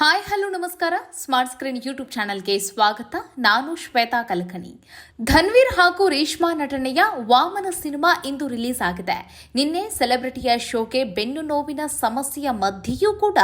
Hi, hello, ನಮಸ್ಕಾರ. Smart screen YouTube ಚಾನಲ್ಗೆ ಸ್ವಾಗತ. ನಾನು ಶ್ವೇತಾ ಕಲಕನಿ. ಧನ್ವೀರ್ ಹಾಗೂ ರೇಷ್ಮಾ ನಟನೆಯ ವಾಮನ ಸಿನಿಮಾ ಇಂದು ರಿಲೀಸ್ ಆಗಿದೆ. ನಿನ್ನೆ ಸೆಲೆಬ್ರಿಟಿಯ ಶೋಗೆ ಬೆನ್ನು ನೋವಿನ ಸಮಸ್ಯೆಯ ಮಧ್ಯೆಯೂ ಕೂಡ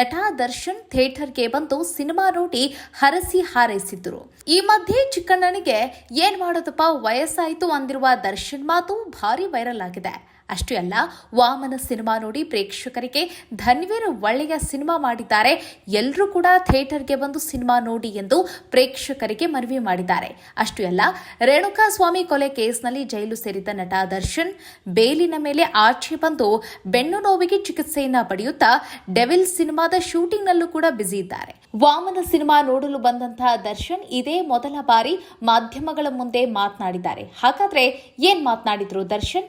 ನಟ ದರ್ಶನ್ ಥಿಯೇಟರ್ಗೆ ಬಂದು ಸಿನಿಮಾ ನೋಡಿ ಹರಸಿ ಹಾರೈಸಿದ್ದರು ಈ ಮಧ್ಯೆ ಚಿಕ್ಕಣ್ಣನಿಗೆ, ಏನ್ ಮಾಡೋದಪ್ಪ, ವಯಸ್ಸಾಯಿತು ಅಂದಿರುವ ದರ್ಶನ್ ಮಾತು ಭಾರಿ ವೈರಲ್ ಆಗಿದೆ. ಅಷ್ಟೇ ಅಲ್ಲ, ವಾಮನ ಸಿನಿಮಾ ನೋಡಿ ಪ್ರೇಕ್ಷಕರಿಗೆ ಧನ್ವೀರ್ ಒಳ್ಳೆಯ ಸಿನಿಮಾ ಮಾಡಿದ್ದಾರೆ. ಎಲ್ಲರೂ ಕೂಡ ಥಿಯೇಟರ್ಗೆ ಬಂದು ಸಿನಿಮಾ ನೋಡಿ ಎಂದು ಪ್ರೇಕ್ಷಕರಿಗೆ ಮನವಿ ಮಾಡಿದ್ದಾರೆ. ಅಷ್ಟೇ ಅಲ್ಲ, ರೇಣುಕಾ ಸ್ವಾಮಿ ಕೊಲೆ ಕೇಸ್ನಲ್ಲಿ ಜೈಲು ಸೇರಿದ್ದ ನಟ ದರ್ಶನ್, ಬೇಲಿನ ಮೇಲೆ ಆಚೆ ಬಂದು ಬೆನ್ನು ನೋವಿಗೆ ಚಿಕಿತ್ಸೆಯನ್ನ ಪಡೆಯುತ್ತಾ ಡೆವಿಲ್ ಸಿನಿಮಾದ ಶೂಟಿಂಗ್ನಲ್ಲೂ ಕೂಡ ಬ್ಯುಸಿ ಇದ್ದಾರೆ. ವಾಮನ ಸಿನಿಮಾ ನೋಡಲು ಬಂದಂತಹ ದರ್ಶನ್ ಇದೇ ಮೊದಲ ಬಾರಿ ಮಾಧ್ಯಮಗಳ ಮುಂದೆ ಮಾತನಾಡಿದ್ದಾರೆ. ಹಾಗಾದ್ರೆ ಏನ್ ಮಾತನಾಡಿದ್ರು ದರ್ಶನ್?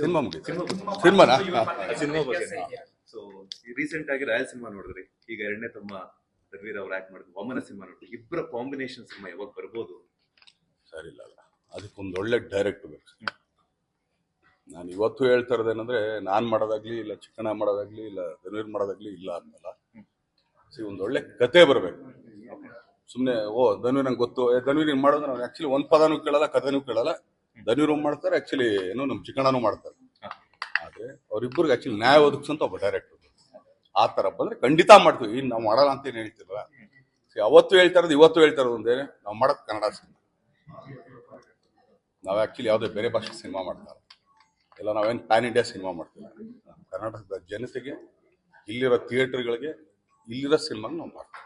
ಸಿನಿಮಾ ಮುಗಿತು. ಸಿನಿಮಾನಾ? ಸಿನಿಮಾ ಬಗ್ಗೆ ಸೊ ರೀಸೆಂಟ್ ಆಗಿ ರಾಯಲ್ ಸಿನಿಮಾ ನೋಡಿದ್ರಿ. ಈಗ ಎರಡನೇ ತಮ್ಮ ರವೀರ್ ಅವ್ರು ಆಕ್ಟ್ ಮಾಡಿದ್ರು. ವಾಮನ ಸಿನಿಮಾ ನೋಡಿದ್ರಿ. ಇಬ್ಬರ ಕಾಂಬಿನೇಷನ್ ಸಿನಿಮಾ ಯಾವಾಗ ಬರ್ಬೋದು? ಸರಿ ಇಲ್ಲ ಅಲ್ಲ. ಅದಕ್ಕೊಂದು ಒಳ್ಳೆ ಡೈರೆಕ್ಟ್ ಬೇಕು. ನಾನು ಇವತ್ತು ಹೇಳ್ತಾ ಇರೋದೇನಂದ್ರೆ ನಾನು ಮಾಡೋದಾಗ್ಲಿ ಇಲ್ಲ ಚಿಕ್ಕಣ ಮಾಡೋದಾಗ್ಲಿ ಇಲ್ಲ ರವೀರ್ ಮಾಡೋದಾಗ್ಲಿ ಇಲ್ಲ ಆದ್ಮೇಲೆ ಸಿ ಒಂದು ಒಳ್ಳೆ ಕತೆ ಬರಬೇಕು. ಸುಮ್ಮನೆ ಓ ಧನ್ವೀರ್ ನಂಗೆ ಗೊತ್ತು. ಧನ್ವೀರ್ ಮಾಡೋದು ನಾವು ಆ್ಯಕ್ಚುಲಿ ಒಂದು ಪದನೂ ಕೇಳಲ್ಲ ಕಥೆನೂ ಕೇಳಲ್ಲ. ಧನುವೀರ್ ಮಾಡ್ತಾರೆ ಆಕ್ಚುಲಿ ಏನು ನಮ್ಮ ಚಿಕ್ಕಣ್ಣನೂ ಮಾಡ್ತಾರೆ. ಆದರೆ ಅವ್ರಿಬ್ಬರಿಗೆ ಆಕ್ಚುಲಿ ನ್ಯಾಯ ಒದಗಿಸಂತ ಒಬ್ಬ ಡೈರೆಕ್ಟರ್ ಆ ಥರ ಬಂದ್ರೆ ಖಂಡಿತ ಮಾಡ್ತೀವಿ. ಇನ್ನು ನಾವು ಮಾಡಲ್ಲ ಅಂತ ಏನು See, ಅವತ್ತು ಹೇಳ್ತಾ ಇರೋದು ಇವತ್ತು ಹೇಳ್ತಾ ಇರೋದು ಒಂದೇ ನಾವು ಮಾಡೋದು ಕನ್ನಡ ಸಿನಿಮಾ. ನಾವು ಆ್ಯಕ್ಚುಲಿ ಯಾವುದೇ ಬೇರೆ ಭಾಷೆ ಸಿನಿಮಾ ಮಾಡ್ತಾರೆ. ಇಲ್ಲ ನಾವೇನು ಪ್ಯಾನ್ ಇಂಡಿಯಾ ಸಿನಿಮಾ ಮಾಡ್ತೀವಿ. ಕರ್ನಾಟಕದ ಜನತೆಗೆ ಇಲ್ಲಿರೋ ಥಿಯೇಟರ್ಗಳಿಗೆ ಇಲ್ಲಿರೋ ಸಿನಿಮಾನ ನಾವು ಮಾಡ್ತೀವಿ.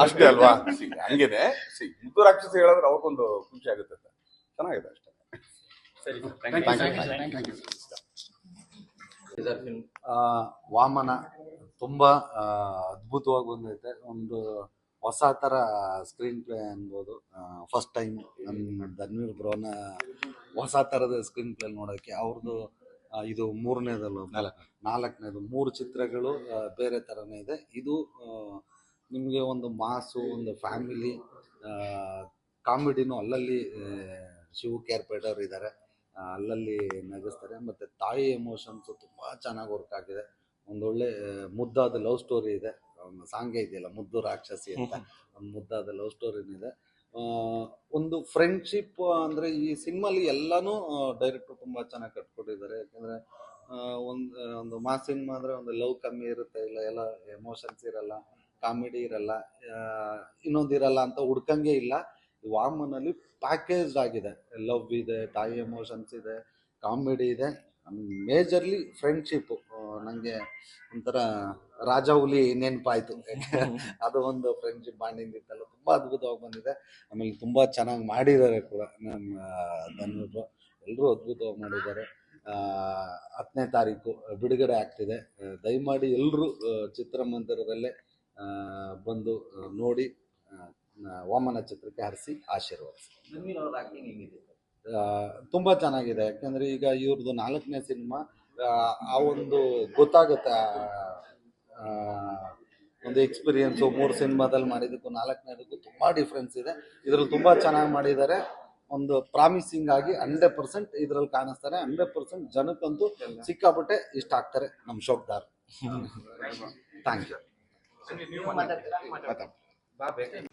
ಅಷ್ಟೇ ಅಲ್ವಾ? ಸಿ ಹಂಗಿದೆ ಸಿ ಇದು ರಾಕ್ಷಸ ಹೇಳಿದ್ರೆ ಅವ್ರಿಗೊಂದು ಖುಷಿ ಆಗುತ್ತೆ ಸರ್ ಚೆನ್ನಾಗಿದೆ ಅಷ್ಟೇ. ಸರಿ ಥ್ಯಾಂಕ್ ಯು ಆ, ವಾಮನ ತುಂಬಾ ಅದ್ಭುತವಾಗಿ ಬಂದೈತೆ. ಒಂದು ಹೊಸ ಥರ ಸ್ಕ್ರೀನ್ ಪ್ಲೇ ಅನ್ಬೋದು. ಫಸ್ಟ್ ಟೈಮ್ ನನ್ನ ಧನ್ವೀರ್ ಬ್ರೋನ ಹೊಸ ಥರದ ಸ್ಕ್ರೀನ್ ಪ್ಲೇ ನೋಡೋಕ್ಕೆ ಅವ್ರದ್ದು ಇದು ಮೂರನೇದಲ್ಲ. ನಾಲ್ಕನೇದು. ಮೂರು ಚಿತ್ರಗಳು ಬೇರೆ ಥರನೇ ಇದೆ. ಇದು ನಿಮಗೆ ಒಂದು ಮಾಸು ಒಂದು ಫ್ಯಾಮಿಲಿ ಕಾಮಿಡಿನೂ ಅಲ್ಲಲ್ಲಿ ಶಿವ ಕೇರ್ಪೇಟ್ ಅವರು ಇದ್ದಾರೆ ಅಲ್ಲಲ್ಲಿ ನಗಿಸ್ತಾರೆ. ಮತ್ತು ತಾಯಿ ಎಮೋಷನ್ಸು ತುಂಬ ಚೆನ್ನಾಗಿ ವರ್ಕ್ ಆಗಿದೆ. ಒಂದೊಳ್ಳೆ ಮುದ್ದಾದ ಲವ್ ಸ್ಟೋರಿ ಇದೆ. ಒಂದು ಸಾಂಗೇ ಇದೆಯಲ್ಲ ಮುದ್ದು ರಾಕ್ಷಸಿ ಅಂತ. ಒಂದು ಮುದ್ದಾದ ಲವ್ ಸ್ಟೋರಿನಿದೆ ಒಂದು ಫ್ರೆಂಡ್ಶಿಪ್ ಅಂದರೆ ಈ ಸಿನಿಮಾಲಿ ಎಲ್ಲನೂ ಡೈರೆಕ್ಟ್ರು ತುಂಬ ಚೆನ್ನಾಗಿ ಕಟ್ಕೊಟ್ಟಿದ್ದಾರೆ. ಯಾಕೆಂದರೆ ಒಂದು ಒಂದು ಮಾಸ್ ಸಿನಿಮಾ ಅಂದರೆ ಒಂದು ಲವ್ ಕಮ್ಮಿ ಇರುತ್ತೆ. ಇಲ್ಲ ಎಲ್ಲ ಎಮೋಷನ್ಸ್ ಇರಲ್ಲ. ಕಾಮಿಡಿ ಇರಲ್ಲ ಇನ್ನೊಂದು ಇರಲ್ಲ ಅಂತ ಹುಡ್ಕಂಗೆ ಇಲ್ಲ. ವಾಮನಲ್ಲಿ ಪ್ಯಾಕೇಜ್ ಆಗಿದೆ. ಲವ್ ಇದೆ ತಾಯಿ ಎಮೋಷನ್ಸ್ ಇದೆ ಕಾಮಿಡಿ ಇದೆ. ಮೇಜರ್ಲಿ ಫ್ರೆಂಡ್ಶಿಪ್ಪು ನನಗೆ ಒಂಥರ ರಾಜ ಹುಲಿ ನೆನಪಾಯಿತು. ಅದು ಒಂದು ಫ್ರೆಂಡ್ಶಿಪ್ ಬಾಂಡಿಂಗ್ ಇತ್ತಲ್ಲ ತುಂಬ ಅದ್ಭುತವಾಗಿ ಬಂದಿದೆ. ಆಮೇಲೆ ತುಂಬ ಚೆನ್ನಾಗಿ ಮಾಡಿದ್ದಾರೆ ಕೂಡ ನಮ್ಮ ಧನ್ವರು ಎಲ್ಲರೂ ಅದ್ಭುತವಾಗಿ ಮಾಡಿದ್ದಾರೆ. ಹತ್ತನೇ ತಾರೀಕು ಬಿಡುಗಡೆ ಆಗ್ತಿದೆ. ದಯಮಾಡಿ ಎಲ್ಲರೂ ಚಿತ್ರಮಂದಿರದಲ್ಲೇ ಬಂದು ನೋಡಿ ವಾಮನ ಚಿತ್ರಕ್ಕೆ ಹರಿಸಿ ಆಶೀರ್ವಾದಿಸಿ. ತುಂಬ ಚೆನ್ನಾಗಿದೆ. ಯಾಕಂದ್ರೆ ಈಗ ಇವ್ರದ್ದು ನಾಲ್ಕನೇ ಸಿನಿಮಾ ಆ ಒಂದು ಗೊತ್ತಾಗುತ್ತೆ ಒಂದು ಎಕ್ಸ್ಪೀರಿಯನ್ಸು ಮೂರು ಸಿನಿಮಾದಲ್ಲಿ ಮಾಡಿದ್ದಕ್ಕೂ ನಾಲ್ಕನೇದಕ್ಕೂ ತುಂಬ ಡಿಫ್ರೆನ್ಸ್ ಇದೆ. ಇದ್ರಲ್ಲಿ ತುಂಬ ಚೆನ್ನಾಗಿ ಮಾಡಿದ್ದಾರೆ. ಒಂದು ಪ್ರಾಮಿಸಿಂಗ್ ಆಗಿ ಹಂಡ್ರೆಡ್ ಪರ್ಸೆಂಟ್ ಇದ್ರಲ್ಲಿ ಕಾಣಿಸ್ತಾರೆ. ಹಂಡ್ರೆಡ್ ಪರ್ಸೆಂಟ್ ಜನಕ್ಕಂತೂ ಸಿಕ್ಕಾಪಟ್ಟೆ ಇಷ್ಟ ಆಗ್ತಾರೆ ನಮ್ಮ ಶೋಕ್ದಾರ್. ಥ್ಯಾಂಕ್ ಯು ನೀವು ಮಾತಾಡ್ತೀರಾ ಬಾ ಬೇಕು